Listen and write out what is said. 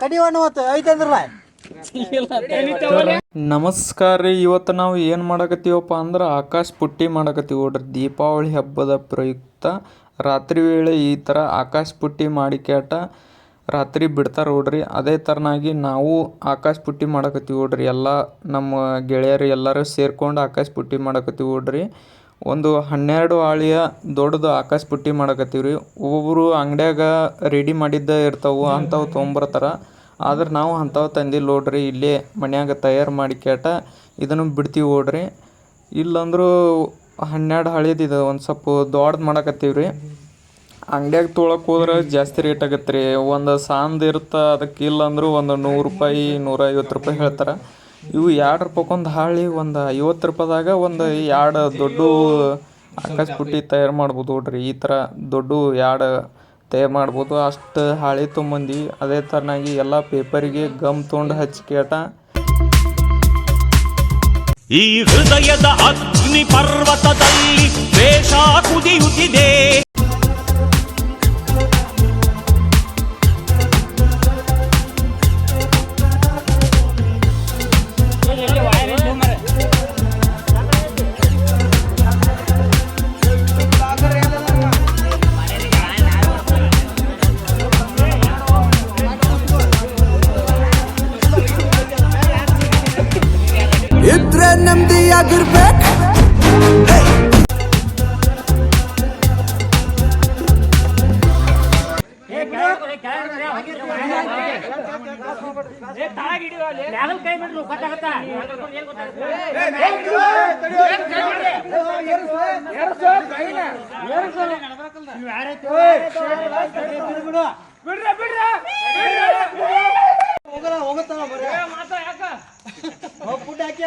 ಕಡಿವಣ್ಣು ಹೊತ್ತು ಐತಂದ್ರಲ್ಲ ನಮಸ್ಕಾರ ರೀ ಇವತ್ತು ನಾವು ಏನು ಮಾಡಕತ್ತೀವಪ್ಪ ಅಂದ್ರೆ ಆಕಾಶ ಪುಟ್ಟಿ ಮಾಡಕತ್ತೀವಿ ನೋಡ್ರಿ. ದೀಪಾವಳಿ ಹಬ್ಬದ ಪ್ರಯುಕ್ತ. ರಾತ್ರಿ ವೇಳೆ ಈ ಥರ ಆಕಾಶ ಪುಟ್ಟಿ ಮಾಡಿ ಕ್ಯಾಟ ರಾತ್ರಿ ಬಿಡ್ತಾರೆ ನೋಡ್ರಿ. ಅದೇ ಥರನಾಗಿ ನಾವು ಆಕಾಶ ಪುಟ್ಟಿ ಮಾಡಕತ್ತೀವಿ ನೋಡ್ರಿ. ಎಲ್ಲ ನಮ್ಮ ಗೆಳೆಯರು ಎಲ್ಲರೂ ಸೇರ್ಕೊಂಡು ಆಕಾಶ ಪುಟ್ಟಿ ಮಾಡಕತ್ತೀವಿ ನೋಡ್ರಿ. ಒಂದು ಹನ್ನೆರಡು ಆಳಿಯ ದೊಡ್ಡದು ಆಕಾಶ ಪುಟ್ಟಿ ಮಾಡಕತ್ತೀವಿ ರೀ ಒಬ್ಬೊಬ್ಬರು ಅಂಗಡ್ಯಾಗ ರೆಡಿ ಮಾಡಿದ್ದ ಇರ್ತಾವು, ಅಂಥವು ತೊಗೊಂಬರ್ತಾರ. ಆದ್ರೆ ನಾವು ಅಂಥವು ತಂದಿಲ್ಲ ನೋಡ್ರಿ, ಇಲ್ಲೇ ಮನ್ಯಾಗ ತಯಾರು ಮಾಡಿ ಕೇಟ, ಇದನ್ನು ಬಿಡ್ತೀವಿ ನೋಡ್ರಿ. ಇಲ್ಲಂದ್ರೂ ಹನ್ನೆರಡು ಹಳೇದು ಇದು ಒಂದು ಸ್ವಲ್ಪ ದೊಡ್ಡದು ಮಾಡಕತ್ತೀವಿ ರೀ ಅಂಗಡ್ಯಾಗ ತೊಗೊಳಕ್ಕೆ ಹೋದ್ರೆ ಜಾಸ್ತಿ ರೇಟ್ ಆಗತ್ತೆ ರೀ ಒಂದು ಸಾಂದ್ ಇರುತ್ತೆ ಅದಕ್ಕೆ ಇಲ್ಲಂದ್ರೂ ಒಂದು ನೂರು ರೂಪಾಯಿ, ನೂರೈವತ್ತು ರೂಪಾಯಿ ಹೇಳ್ತಾರೆ. ಇವು ಎರಡು ರೂಪಾಯ್ಕೊಂದು ಹಾಳಿ, ಒಂದು ಐವತ್ತು ರೂಪಾಯಿದಾಗ ಒಂದು ಎರಡು ದೊಡ್ಡ ಆಕಾಶ ಬುಟ್ಟಿ ತಯಾರು ಮಾಡ್ಬೋದು ನೋಡ್ರಿ. ಈ ಥರ ದೊಡ್ಡ ಎರಡು ತಯಾರು ಮಾಡ್ಬೋದು. ಅಷ್ಟು ಹಾಳಿ ತೊಗೊಂಬಂದು, ಅದೇ ಥರನಾಗಿ ಎಲ್ಲ ಪೇಪರಿಗೆ ಗಮ್ ತೊಗೊಂಡು ಹಚ್ಕೇಟ ಈ ಹೃದಯದ ಅಗ್ನಿ ಪರ್ವತದಲ್ಲಿ ಕುದಿಯುತ್ತಿದೆ. ಇದ್ರೆ ನೆಮ್ಮದಿಯಾಗಿರ್ಬೇಕು ಹೋಗುತ್ತಾವ ಬರೀ